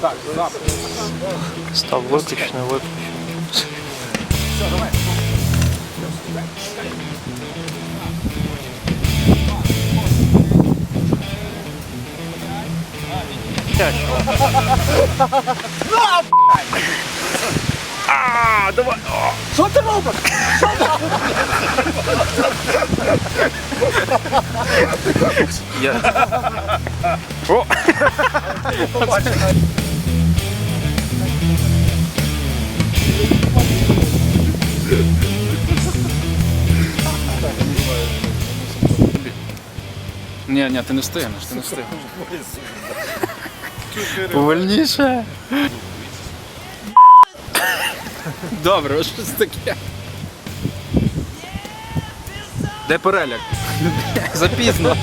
Так, запис. Став виключно, виключно. А, давай. О, Що ти робиш? Я... О. Ні, ні, ти не встигнеш, ти не встигнеш. Повольніше. Добре, ось щось таке. Де переляк? Запізно.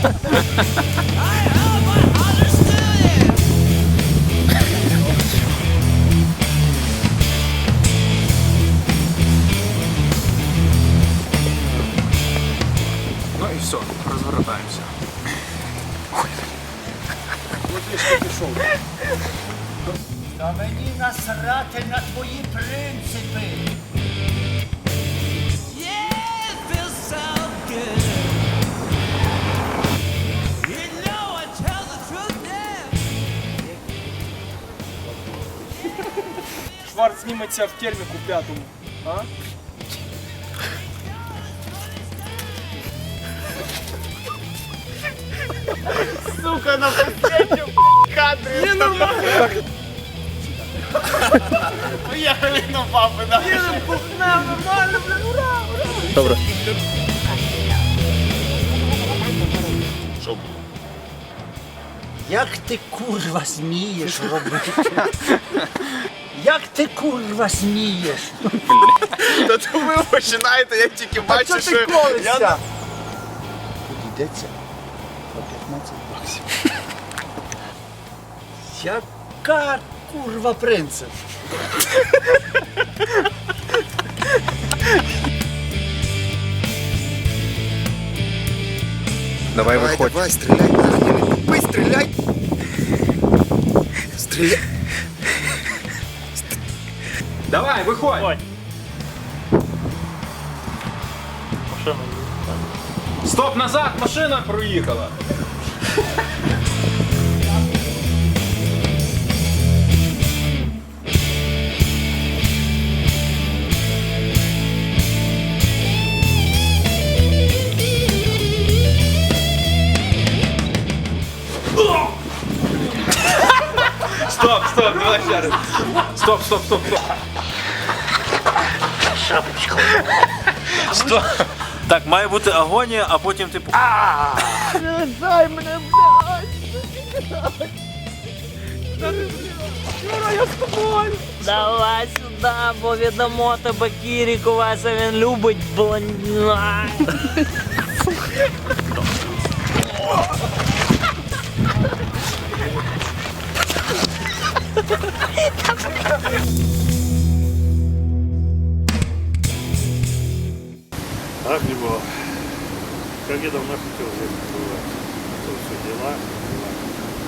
Розвертаємося. Та мені насрати на твої принципи. Шварц зніметься в терміку п'ятому. А? Поїхали на папи, да? Не, нормально, блин, ура, ура. Добре. Як ти курва смієш робити? Як ти курва смієш? Та то ви починаєте, я тільки А бачу, що ти що колишся? я Тут йдеться по 15 баксів. Яка курва принцип? Давай Давай, виходь. давай, стріляй, ви стріляй. Стріляй. Давай, виходь. Стоп, назад, машина проїхала. Стоп, давай ще раз. Стоп, стоп, стоп, стоп. Стоп. Так, має бути агонія, а потім типу. Давай сюди, бо віддамо тебе Кіріку, Вася, він любить блондина. Так не было. Как я давно хотел здесь побывать. Это все дела.